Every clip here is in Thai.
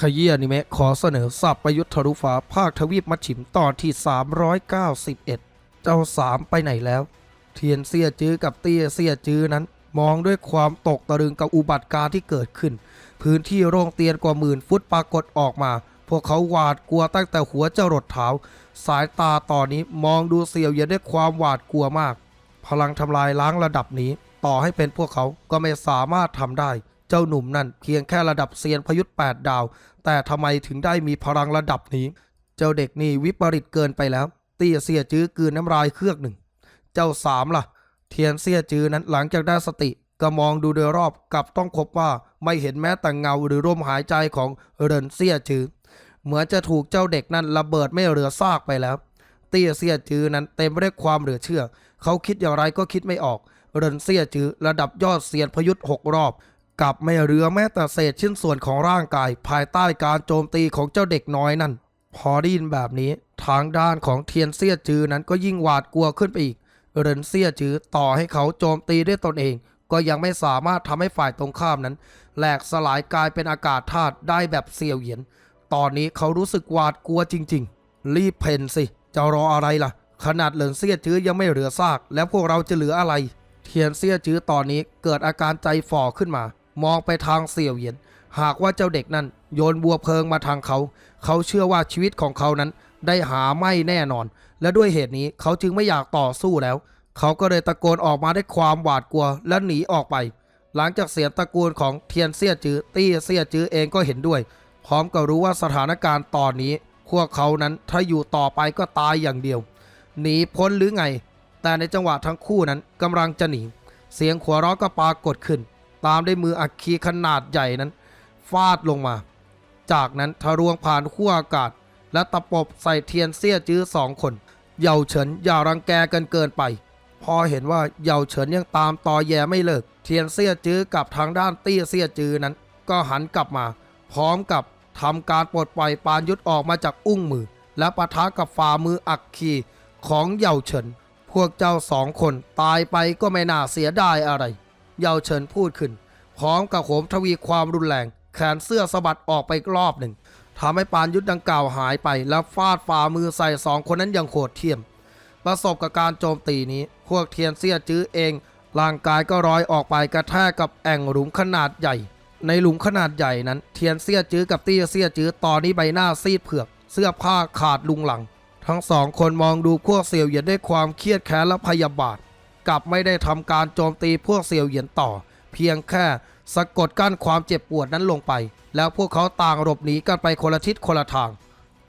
ขยี้อนิเมะขอเสนอสับประยุทธ์ทะลุฟ้าภาคทวีปมัชฉิมตอนที่ 391 เจ้าสามไปไหนแล้ว เทียนเสียจื้อกับเตี้ยเสียจื้อนั้น มองด้วยความตกตะลึงกับอุบัติการณ์ที่เกิดขึ้น พื้นที่โรงเตียนกว่าหมื่นฟุตปรากฏออกมา พวกเขาหวาดกลัวตั้งแต่หัวจรดเท้า สายตาตอนนี้มองดูเสียวเย็นด้วยความหวาดกลัวมาก พลังทำลายล้างระดับนี้ ต่อให้เป็นพวกเขาก็ไม่สามารถทำได้ เจ้าหนุ่มนั่นเพียงแค่ระดับเซียนพยุทธ์8ดาว แต่ทำไมถึงได้มีพลังระดับนี้ เจ้าเด็กนี่วิปริตเกินไปแล้ว เตี้ยเสียจื้อกลืนน้ำลายเครือกหนึ่ง เจ้าสามล่ะ เทียนเสียจื้อนั้นหลังจากได้สติ ก็มองดูโดยรอบกลับต้องพบว่าไม่เห็นแม้แต่เงาหรือลมหายใจของเรินเสียจื้อเหมือนจะถูกเจ้าเด็กนั้นระเบิดไม่เหลือซากไปแล้ว เตี้ยเสียจื้อนั้นเต็มไปด้วยความเหลือเชื่อ เขาคิดอย่างไรก็คิดไม่ออกเรินเสียจื้อระดับยอดเซียนพยุทธ์หกรอบ กับไม่เหลือแม้แต่เศษชิ้นส่วนของร่างกาย ภายใต้การโจมตีของเจ้าเด็กน้อยนั่น พอได้ยินแบบนี้ทางด้านของเทียนเสียจือนั้นก็ยิ่งหวาดกลัวขึ้นไปอีกเรินเสียจือต่อให้เขาโจมตีด้วยตนเอง ก็ยังไม่สามารถทำให้ฝ่ายตรงข้ามนั้นแหลกสลายกลายเป็นอากาศธาตุได้แบบเสียวเหยียน ตอนนี้เขารู้สึกหวาดกลัวจริง ๆ รีบเพนสิจะรออะไรล่ะ ขนาดเหลินเสียจือยังไม่เหลือซาก แล้วพวกเราจะเหลืออะไร เทียนเสียจือตอนนี้เกิดอาการใจฝ่อขึ้นมา มองไปทางเสี่ยวเหยียน หากว่าเจ้าเด็กนั้น โยนบัวเพลิงมาทางเขา เขาเชื่อว่าชีวิตของเขานั้น ได้หาไม่แน่นอน และด้วยเหตุนี้เขาจึงไม่อยากต่อสู้แล้ว เขาก็เลยตะโกนออกมาด้วยความหวาดกลัวและหนีออกไป หลังจากเสียงตะโกนของเทียนเสียจื้อตี้เสียจื้อเองก็เห็นด้วย พร้อมกับรู้ว่าสถานการณ์ตอนนี้ พวกเขานั้นถ้าอยู่ต่อไปก็ตายอย่างเดียว หนีพ้นหรือไง แต่ในจังหวะทั้งคู่นั้นกำลังจะหนีเสียงขวเราะก็ปรากฏขึ้น ตามด้วยมืออัคคีขนาดใหญ่นั้น ฟาดลงมา จากนั้นทะลวงผ่านขั้วอากาศ และตะปบใส่เทียนเสี้ยจื้อสองคน เยาเฉินอย่ารังแกกันเกินไป พอเห็นว่าเยาเฉินยังตามตอแยไม่เลิก เทียนเสี้ยจื้อกับทางด้านเตี้ยเสี้ยจื้อนั้น ก็หันกลับมา พร้อมกับทำการปลดปล่อยปานยุทธออกมาจากอุ้งมือ และปะทะกับฝ่ามืออักคีของเยาเฉิน พวกเจ้าสองคนตายไปก็ไม่น่าเสียดายอะไร เยาเฉินพูดขึ้น พร้อมกับโหมทวีความรุนแรง แขนเสื้อสะบัดออกไปรอบหนึ่งทำให้ปานยุทธดังกล่าวหายไป แล้วฟาดฝ่ามือใส่สองคนนั้นอย่างโหดเที่ยม ประสบกับการโจมตีนี้ พวกเทียนเสี้ยจื้อเอง ร่างกายก็ร้อยออกไปกระแทกกับแอ่งหลุมขนาดใหญ่ ในหลุมขนาดใหญ่นั้น เทียนเสี้ยจื้อกับตี้เสี้ยจื้อตอนนี้ใบหน้าซีดเผือก เสื้อผ้าขาดลุงหลัง ทั้งสองคนมองดูพวกเสี่ยวเหยียนด้วยความเครียดแค้นและพยาบาท กลับไม่ได้ทำการโจมตีพวกเสียวเหยียนต่อ เพียงแค่สะกดกั้นความเจ็บปวดนั้นลงไป แล้วพวกเขาต่างหลบหนีกันไปคนละทิศคนละทาง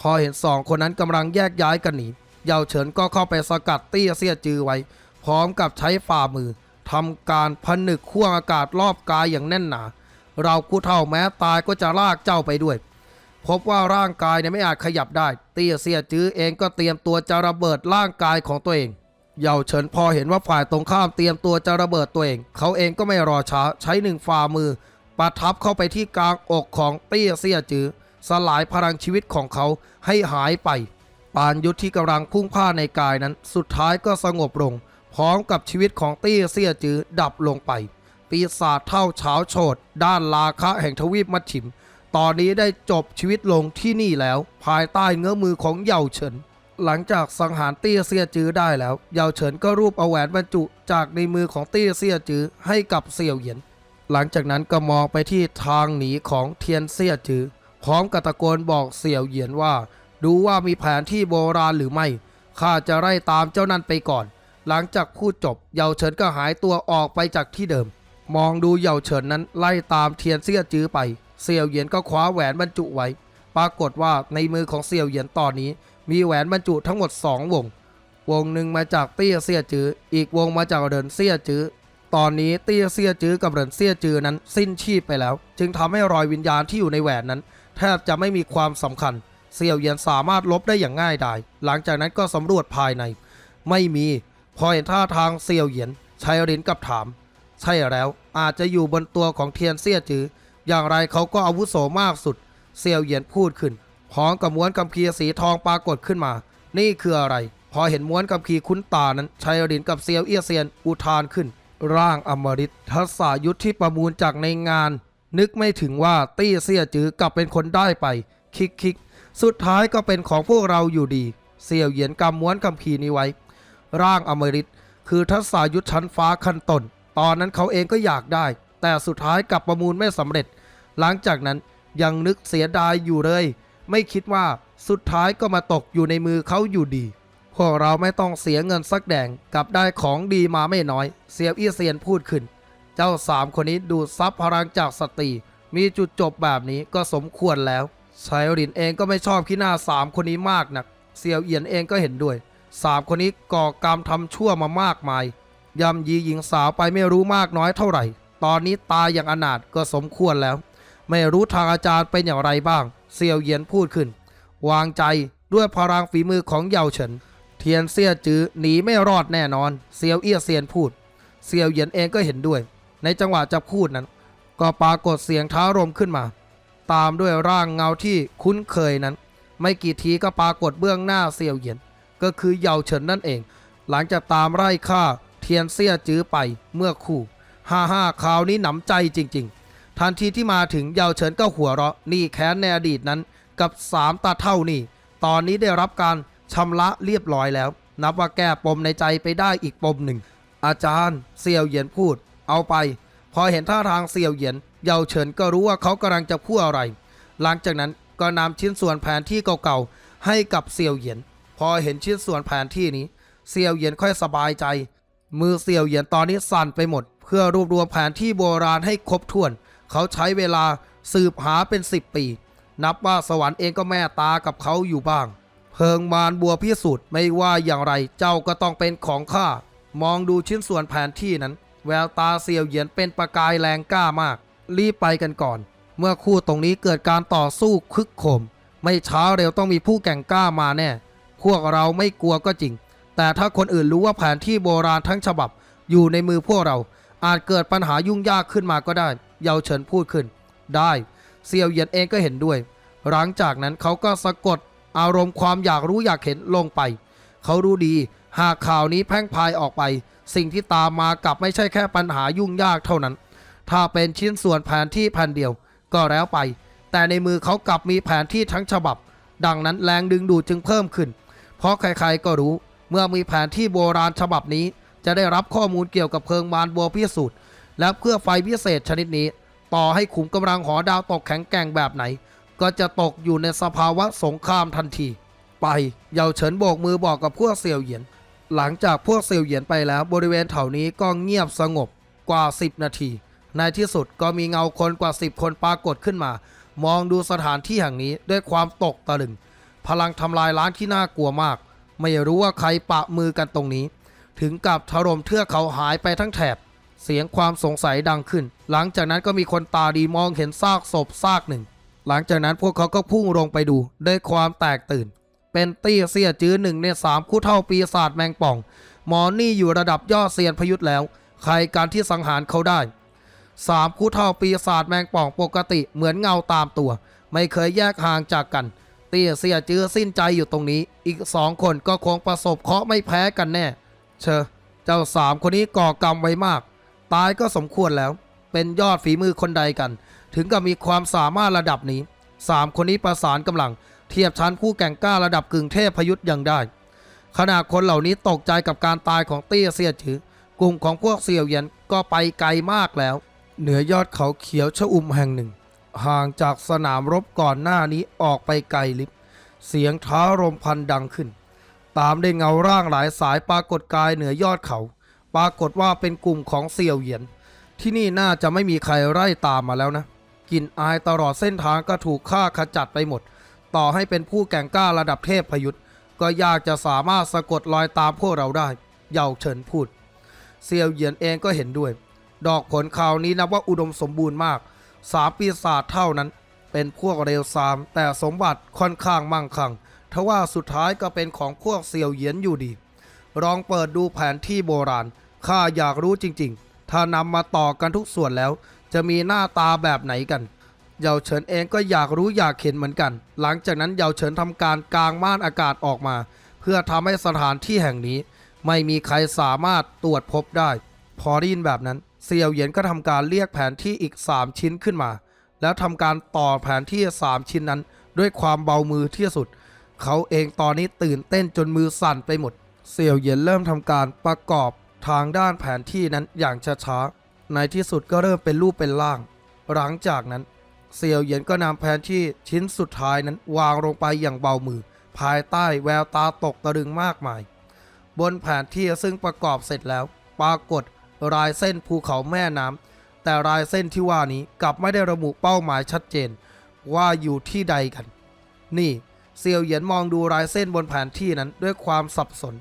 พอเห็นสองคนนั้นกำลังแยกย้ายกันหนีเยาเฉินก็เข้าไปสกัดเตี้ยเสียจือไว้ พร้อมกับใช้ฝ่ามือทำการผนึกข่วงอากาศรอบกายอย่างแน่นหนา เราคู่เท่าแม้ตายก็จะลากเจ้าไปด้วย พบว่าร่างกายเนี่ยไม่อาจขยับได้ เตี้ยเสียจื้อเองก็เตรียมตัวจะระเบิดร่างกายของตัวเอง เยาเฉินพอเห็นว่าฝ่ายตรงข้ามเตรียมตัวจะระเบิดตัวเอง เขาเองก็ไม่รอช้าใช้หนึ่งฝ่ามือประทับเข้าไปที่กลางอกของเตี้ยเสียจื้อสลายพลังชีวิตของเขาให้หายไป ปานยุทธที่กำลังพุ่งพ่าในกายนั้น สุดท้ายก็สงบลง พร้อมกับชีวิตของเตี้ยเสียจื้อดับลงไป ปีศาจเท่าเฉาโฉดด้านลาคะแห่งทวีปมัชชิม ตอนนี้ได้จบชีวิตลงที่นี่แล้ว ภายใต้เงื้อมือของเยาเฉิน หลังจากสังหารเตี้ยเสียจื้อได้แล้วเยาเฉินก็รูปเอาแหวนบรรจุจากในมือของเตี้ยเสียจื้อให้กับเสี่ยวเหยียน หลังจากนั้นก็มองไปที่ทางหนีของเทียนเสียจื้อพร้อมกับตะโกนบอกเสี่ยวเหยียนว่า ดูว่ามีแผนที่โบราณหรือไม่ข้าจะไล่ตามเจ้านั่นไปก่อน หลังจากพูดจบเยาเฉินก็หายตัวออกไปจากที่เดิม มองดูเยาเฉินนั้นไล่ตามเทียนเสียจื้อไป เสี่ยวเหยียนก็คว้าแหวนบรรจุไว้ ปรากฏว่าในมือของเสี่ยวเหยียนตอนนี้ มีแหวนบรรจุทั้งหมดสองวง วงหนึ่งมาจากเตี้ยเสียจื้ออีกวงมาจากเดินเสียจื้อตอนนี้เตี้ยเสียจื้อกับเดินเสียจื้อนั้นสิ้นชีพไปแล้ว จึงทำให้รอยวิญญาณที่อยู่ในแหวนนั้น แทบจะไม่มีความสำคัญ เสี่ยวเยียนสามารถลบได้อย่างง่ายดาย หลังจากนั้นก็สำรวจภายใน ไม่มี พอเห็นท่าทางเสี่ยวเหยียนชัยรินกับถาม ใช่แล้ว อาจจะอยู่บนตัวของเทียนเสียจือ อย่างไรเขาก็อาวุโสมากสุด เสี่ยวเหยียนพูดขึ้น พร้อมกับม้วนกำพีสีทองปรากฏขึ้นมา นี่คืออะไร พอเห็นม้วนกำพีคุ้นตานั้นชัยรินกับเซียวเอียเซียนอุทานขึ้น ร่างอมฤตทัศายุทธที่ประมูลจากในงาน นึกไม่ถึงว่าตี้เสียจือกลับเป็นคนได้ไป คิกคิกสุดท้ายก็เป็นของพวกเราอยู่ดีเสี่ยวเหยียนกำม้วนคำพีนี้ไว้ ร่างอมฤตคือทัศายุทธชั้นฟ้าขั้นต้นตอนนั้นเขาเองก็อยากได้ แต่สุดท้ายกลับประมูลไม่สำเร็จ หลังจากนั้นยังนึกเสียดายอยู่เลย ไม่คิดว่าสุดท้ายก็มาตกอยู่ในมือเขาอยู่ดี พวกเราไม่ต้องเสียเงินสักแดงกลับได้ของดีมาไม่น้อย เสียวอี้เซียนพูดขึ้น เจ้าสามคนนี้ดูซับพลังจากสตรีมีจุดจบแบบนี้ก็สมควรแล้วชายรินเองก็ไม่ชอบขี้หน้าสามคนนี้มากนัก เซียวเอียนเองก็เห็นด้วยสามคนนี้ก่อกรรมทำชั่วมามากมายยำยีหญิงสาวไปไม่รู้มากน้อยเท่าไหร่ ตอนนี้ตายอย่างอนาถก็สมควรแล้ว ไม่รู้ทางอาจารย์เป็นอย่างไรบ้าง เซียวเยียนพูดขึ้น วางใจด้วยพลังฝีมือของเยาเฉิน เทียนเสียจื้อหนีไม่รอดแน่นอน เซียวเอี้ยเซียนพูด เซียวเยียนเองก็เห็นด้วย ในจังหวะจะพูดนั้น ก็ปรากฏเสียงท้ารมขึ้นมา ตามด้วยร่างเงาที่คุ้นเคยนั้น ไม่กี่ทีก็ปรากฏเบื้องหน้าเซียวเยียน ก็คือเยาเฉินนั่นเอง หลังจากตามไล่ฆ่าเทียนเสียจื้อไปเมื่อคู่ฮ่าฮ่าคราวนี้หนำใจจริง ๆ ทันทีที่มาถึงเยาเฉินก็หัวเราะนี่แค้นในอดีตนั้น กับสามตาเท่านี่ตอนนี้ได้รับการชำระเรียบร้อยแล้ว นับว่าแก้ปมในใจไปได้อีกปมหนึ่ง อาจารย์เซียวเหยียนพูด เอาไป พอเห็นท่าทางเซียวเหยียน เยาเฉินก็รู้ว่าเขากำลังจะพูดอะไร หลังจากนั้นก็นำชิ้นส่วนแผนที่เก่าๆให้กับเซียวเหยียน พอเห็นชิ้นส่วนแผนที่นี้เซียวเหยียนค่อยสบายใจ มือเซียวเหยียนตอนนี้สั่นไปหมด เพื่อรวบรวมแผนที่โบราณให้ครบถ้วน เขาใช้เวลาสืบหาเป็น 10 ปี นับว่าสวรรค์เองก็แม่ตากับเขาอยู่บ้าง เพิงมารบัวพิสูจน์ไม่ว่าอย่างไรเจ้าก็ต้องเป็นของข้ามองดูชิ้นส่วนแผนที่นั้น แววตาเซียวเหยียนเป็นประกายแรงกล้ามาก รีบไปกันก่อน เมื่อคู่ตรงนี้เกิดการต่อสู้คึกโคม ไม่ช้าเร็วต้องมีผู้แก่งกล้ามาแน่ พวกเราไม่กลัวก็จริง แต่ถ้าคนอื่นรู้ว่าแผนที่โบราณทั้งฉบับอยู่ในมือพวกเรา อาจเกิดปัญหายุ่งยากขึ้นมาก็ได้ เยาเฉินพูดขึ้น ได้เซียวเหยียนเองก็เห็นด้วย หลังจากนั้นเขาก็สะกดอารมณ์ความอยากรู้อยากเห็นลงไป เขารู้ดี หากข่าวนี้แพร่งพายออกไป สิ่งที่ตามมากลับไม่ใช่แค่ปัญหายุ่งยากเท่านั้น ถ้าเป็นชิ้นส่วนแผนที่แผ่นเดียว ก็แล้วไป แต่ในมือเขากลับมีแผนที่ทั้งฉบับ ดังนั้นแรงดึงดูดจึงเพิ่มขึ้น เพราะใครๆก็รู้ เมื่อมีแผนที่โบราณฉบับนี้ จะได้รับข้อมูลเกี่ยวกับเพลิงมารบัวพิสูจน์ และเพื่อไฟพิเศษชนิดนี้ ต่อให้ขุมกำลังหอดาวตกแข็งแกร่งแบบไหน ก็จะตกอยู่ในสภาวะสงครามทันที ไปเยาเฉินโบกมือบอกกับพวกเสี่ยวเหยียน หลังจากพวกเสี่ยวเหยียนไปแล้วบริเวณแถวนี้ก็เงียบสงบกว่า 10 นาที ในที่สุดก็มีเงาคนกว่า 10 คนปรากฏขึ้นมา มองดูสถานที่แห่งนี้ด้วยความตกตะลึง พลังทำลายล้างที่น่ากลัวมาก ไม่รู้ว่าใครปะมือกันตรงนี้ ถึงกับถล่มเทือกเขาหายไปทั้งแถบ เสียงความสงสัยดังขึ้น หลังจากนั้นก็มีคนตาดีมองเห็นซากศพซากหนึ่ง หลังจากนั้นพวกเขาก็พุ่งลงไปดูด้วยความแตกตื่น เป็นตี้เสียจื้อหนึ่งในสามคู่เท่าปีศาจแมงป่อง หมอนี่อยู่ระดับยอดเซียนพยุทธ์แล้ว ใครการที่สังหารเขาได้สามคู่เท่าปีศาจแมงป่องปกติเหมือนเงาตามตัว ไม่เคยแยกห่างจากกัน เตี้ยเสียจื้อสิ้นใจอยู่ตรงนี้ อีกสองคนก็คงประสบเคราะห์ไม่แพ้กันแน่ เชอเจ้าสามคนนี้ก่อกรรมไว้มาก ตายก็สมควรแล้ว เป็นยอดฝีมือคนใดกัน ถึงกับมีความสามารถระดับนี้สามคนนี้ประสานกำลัง เทียบชั้นผู้แก่งกล้าระดับกึ่งเทพพยุทธ์ยังได้ ขณะคนเหล่านี้ตกใจกับการตายของเตี้ยเสียจือกลุ่มของพวกเสี่ยวเยียนก็ไปไกลมากแล้ว เหนือยอดเขาเขียวชะอุ่มแห่งหนึ่ง ห่างจากสนามรบก่อนหน้านี้ออกไปไกลลิบ เสียงท้ารมพันดังขึ้น ตามได้เงาร่างหลายสายปรากฏกายเหนือยอดเขา ปรากฏว่าเป็นกลุ่มของเสี่ยวเหยียน ที่นี่น่าจะไม่มีใครไล่ตามมาแล้วนะกลิ่นอายตลอดเส้นทางก็ถูกฆ่าขจัดไปหมด ต่อให้เป็นผู้แก่งกล้าระดับเทพพยุทธ์ก็ยากจะสามารถสะกดรอยตามพวกเราได้ เยาเฉินพูด เซียวเหยียนเองก็เห็นด้วย ดอกผลข่าวนี้นับว่าอุดมสมบูรณ์มาก สามปีศาจเท่านั้น เป็นพวกเร็วซาม แต่สมบัติค่อนข้างมั่งคั่งทว่าสุดท้ายก็เป็นของพวกเซียวเหยียนอยู่ดี ลองเปิดดูแผนที่โบราณ ข้าอยากรู้จริงๆ ถ้านำมาต่อกันทุกส่วนแล้ว จะมีหน้าตาแบบไหนกัน เยาเฉินเองก็อยากรู้อยากเห็นเหมือนกัน หลังจากนั้นเยาเฉินทำการกางม่านอากาศออกมา เพื่อทำให้สถานที่แห่งนี้ ไม่มีใครสามารถตรวจพบได้ พอได้ยินแบบนั้นเซียวเหยียนก็ทำการเรียกแผนที่อีก 3 ชิ้นขึ้นมา แล้วทำการต่อแผนที่ 3 ชิ้นนั้น ด้วยความเบามือที่สุด เขาเองตอนนี้ตื่นเต้นจนมือสั่นไปหมด เสี่ยวเหยียนเริ่มทำการประกอบทางด้านแผนที่นั้นอย่างช้าๆ ในที่สุดก็เริ่มเป็นรูปเป็นร่าง หลังจากนั้น เสี่ยวเหยียนก็นำแผนที่ชิ้นสุดท้ายนั้นวางลงไปอย่างเบามือ ภายใต้แววตาตกตะลึงมากมาย บนแผนที่ซึ่งประกอบเสร็จแล้ว ปรากฏรายเส้นภูเขาแม่น้ำแต่รายเส้นที่ว่านี้กลับไม่ได้ระบุเป้าหมายชัดเจน ว่าอยู่ที่ใดกัน นี่เซียวเหยียนมองดูรายเส้นบนแผนที่นั้นด้วยความสับสน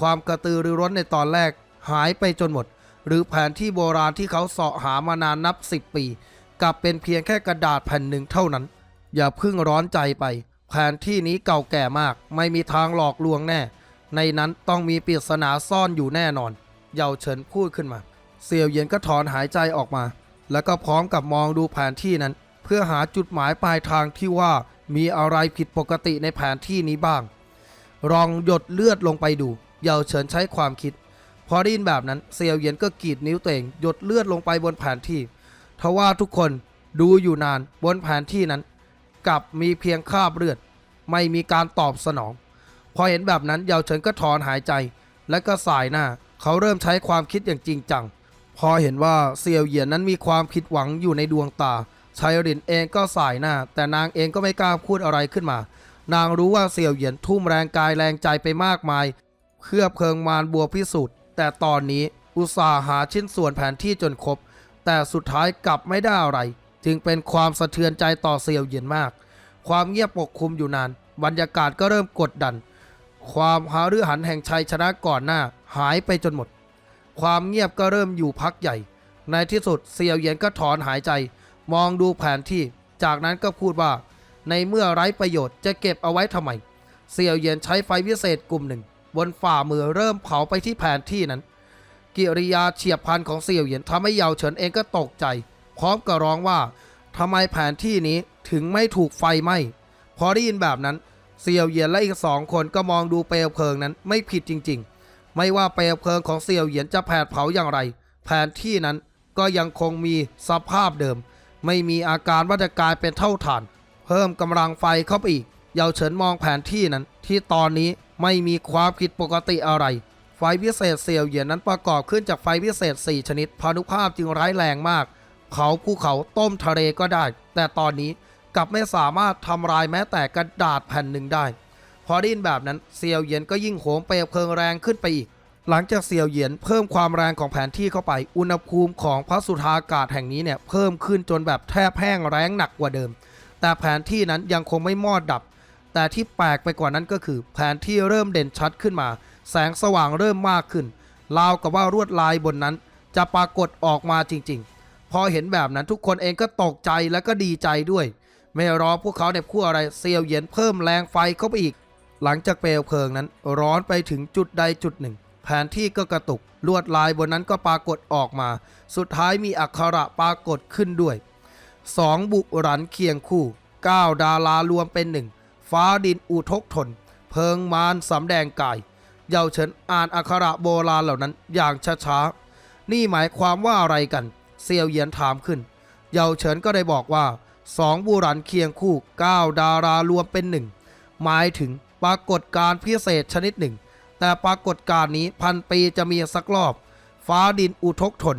ความกระตือรือร้นในตอนแรกหายไปจนหมด หรือแผนที่โบราณที่เขาเสาะหามานานนับ 10 ปี กลับเป็นเพียงแค่กระดาษแผ่นหนึ่งเท่านั้น อย่าเพิ่งร้อนใจไป แผนที่นี้เก่าแก่มาก ไม่มีทางหลอกลวงแน่ ในนั้นต้องมีปริศนาซ่อนอยู่แน่นอน เยาเฉินพูดขึ้นมา เสี่ยวเยียนก็ถอนหายใจออกมา แล้วก็พร้อมกับมองดูแผนที่นั้น เพื่อหาจุดหมายปลายทางที่ว่ามีอะไรผิดปกติในแผนที่นี้บ้างลองหยดเลือดลงไปดู เยาเฉินใช้ความคิด พอได้ยินแบบนั้นเซียวเหยียนก็กรีดนิ้วตัวเองหยดเลือดลงไปบนแผนที่ทว่าทุกคนดูอยู่นานบนแผนที่นั้นกลับมีเพียงคราบเลือด ไม่มีการตอบสนอง พอเห็นแบบนั้นเยาเฉินก็ถอนหายใจ และก็สายหน้า เขาเริ่มใช้ความคิดอย่างจริงจัง พอเห็นว่าเซียวเหยียนนั้นมีความผิดหวังอยู่ในดวงตาชัยรินเองก็สายหน้า แต่นางเองก็ไม่กล้าพูดอะไรขึ้นมา นางรู้ว่าเสี่ยวเหยียนทุ่มแรงกายแรงใจไปมากมาย เพื่อเพิงมารบัวพิสูจน์แต่ตอนนี้อุตสาห์หาชิ้นส่วนแผนที่จนครบ แต่สุดท้ายกลับไม่ได้อะไร จึงเป็นความสะเทือนใจต่อเสี่ยวเยียนมาก ความเงียบปกคลุมอยู่นาน บรรยากาศก็เริ่มกดดัน ความหารือหันแห่งชัยชนะก่อนหน้า หายไปจนหมด ความเงียบก็เริ่มอยู่พักใหญ่ ในที่สุดเสี่ยวเยียนก็ถอนหายใจ มองดูแผนที่ จากนั้นก็พูดว่า ในเมื่อไร้ประโยชน์จะเก็บเอาไว้ทำไมเสี่ยวเยียนใช้ไฟพิเศษกลุ่มหนึ่ง บนฝ่ามือเริ่มเผาไปที่แผนที่นั้น กิริยาเฉียบพลันของเสี่ยวเหยียนทำให้เยาเฉินเองก็ตกใจ พร้อมกับร้องว่าทำไมแผนที่นี้ถึงไม่ถูกไฟไหม้พอได้ยินแบบนั้นเสี่ยวเหยียนและอีกสองคนก็มองดูเปลวเพลิงนั้นไม่ผิดจริง ๆ ไม่ว่าเปลวเพลิงของเสี่ยวเหยียนจะแผดเผาอย่างไร แผนที่นั้นก็ยังคงมีสภาพเดิม ไม่มีอาการว่าจะกลายเป็นเท่าฐาน เพิ่มกำลังไฟเข้าไปอีกเยาเฉินมองแผนที่นั้น ที่ตอนนี้ ไม่มีความผิดปกติอะไร ไฟพิเศษเสี่ยวเหยียนนั้นประกอบขึ้นจากไฟพิเศษ 4 ชนิดพานุภาพจึงร้ายแรงมากเผาภูเขาต้มทะเลก็ได้ แต่ตอนนี้กลับไม่สามารถทำลายแม้แต่กระดาษแผ่นหนึ่งได้ พอได้ยินแบบนั้นเซียวเหยียนก็ยิ่งโหมเปลวเพลิงแรงขึ้นไปอีก หลังจากเซียวเหยียนเพิ่มความแรงของแผนที่เข้าไป อุณหภูมิของพระสุธากาศแห่งนี้เนี่ยเพิ่มขึ้นจนแบบแทบแห้งแรงหนักกว่าเดิม แต่แผนที่นั้นยังคงไม่มอดดับ แต่ที่แปลกไปกว่านั้นก็คือ แผนที่เริ่มเด่นชัดขึ้นมา แสงสว่างเริ่มมากขึ้นราวกับว่าลวดลายบนนั้น จะปรากฏออกมาจริง ๆ พอเห็นแบบนั้นทุกคนเองก็ตกใจและก็ดีใจด้วย ไม่รอพวกเขาในคู่อะไรเซียวเยียนเพิ่มแรงไฟเข้าไปอีก หลังจากเปลวเพลิงนั้น ร้อนไปถึงจุดใดจุดหนึ่ง แผนที่ก็กระตุกลวดลายบนนั้นก็ปรากฏออกมา สุดท้ายมีอักขระปรากฏขึ้นด้วยสองบุรันเคียงคู่เก้าดารารวมเป็นหนึ่ง ฟ้าดินอุทกทน เพิงมารสำแดงกาย เยาเฉินอ่านอักขระโบราณเหล่านั้นอย่างช้าๆ นี่หมายความว่าอะไรกัน เซียวเหยียนถามขึ้น เยาเฉินก็ได้บอกว่าสองบุรันเคียงคู่เก้าดารารวมเป็นหนึ่ง หมายถึงปรากฏการพิเศษชนิดหนึ่ง แต่ปรากฏการนี้พันปีจะมีสักรอบ ฟ้าดินอุทกทน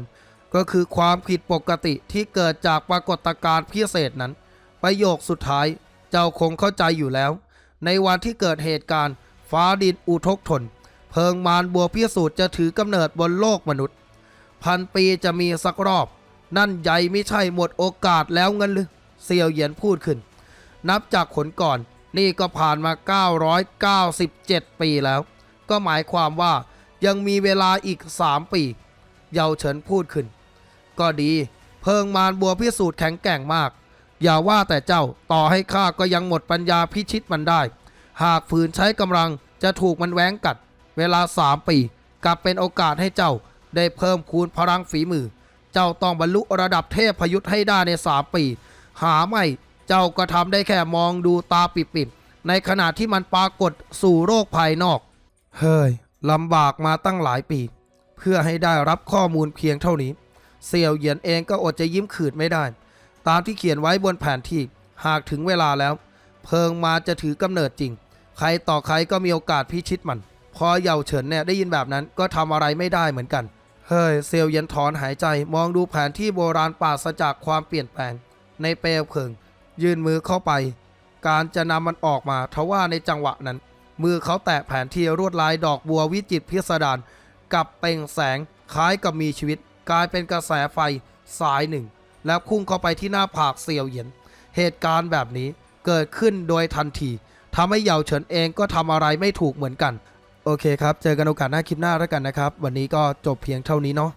ก็คือความผิดปกติที่เกิดจากปรากฏการณ์พิเศษนั้น ประโยคสุดท้าย จ้าคงเข้าใจอยู่แล้ว ในวันที่เกิดเหตุการณ์ ฟ้าดินอุทกทน เพิงมารบัวพิสูจน์จะถือกำเนิดบนโลกมนุษย์ พันปีจะมีสักรอบ นั่นใหญ่ไม่ใช่หมดโอกาสแล้วเงินหรือเซียวเหยียนพูดขึ้น นับจากขนก่อนนี่ก็ผ่านมา 997 ปีแล้ว ก็หมายความว่ายังมีเวลาอีก 3 ปี เยาเฉินพูดขึ้น ก็ดี เพิงมารบัวพิสูจน์แข็งแกร่งมาก อย่าว่าแต่เจ้าต่อให้ข้าก็ยังหมดปัญญาพิชิตมันได้ หากฝืนใช้กำลังจะถูกมันแหวงกัด เวลา3ปี กลับเป็นโอกาสให้เจ้า ได้เพิ่มคูณพลังฝีมือ เจ้าต้องบรรลุระดับเทพพยุทธ์ให้ได้ใน3ปี หาไม่เจ้าก็ทำได้แค่มองดูตาปิบๆในขณะที่มันปรากฏสู่โรคภายนอก เฮ้ยลำบากมาตั้งหลายปี เพื่อให้ได้รับข้อมูลเพียงเท่านี้ เสี่ยวเหยียนเองก็อดจะยิ้มขืดไม่ได้ ตามที่เขียนไว้บนแผนที่หากถึงเวลาแล้ว เพลิงมาจะถือกำเนิดจริง ใครต่อใครก็มีโอกาสพิชิตมัน พอเยาเฉินเนี่ยได้ยินแบบนั้นก็ทำอะไรไม่ได้เหมือนกัน เฮ้ยเซลเย็นถอนหายใจมองดูแผนที่โบราณปราศจากความเปลี่ยนแปลง ในเปลวเพลิง ยื่นมือเข้าไป การจะนำมันออกมาทว่าในจังหวะนั้น มือเขาแตะแผนที่รวดลายดอกบัววิจิตพิสดารกับเป่งแสงคล้ายกับมีชีวิต กลายเป็นกระแสไฟสายหนึ่ง แล้วพุ่งเข้าไปที่หน้าผากเซียวเหยียน เหตุการณ์แบบนี้เกิดขึ้นโดยทันทีทำให้เหยาเฉินเองก็ทำอะไรไม่ถูกเหมือนกัน โอเคครับ เจอกันโอกาสหน้าคลิปหน้าแล้วกันนะครับ วันนี้ก็จบเพียงเท่านี้เนาะ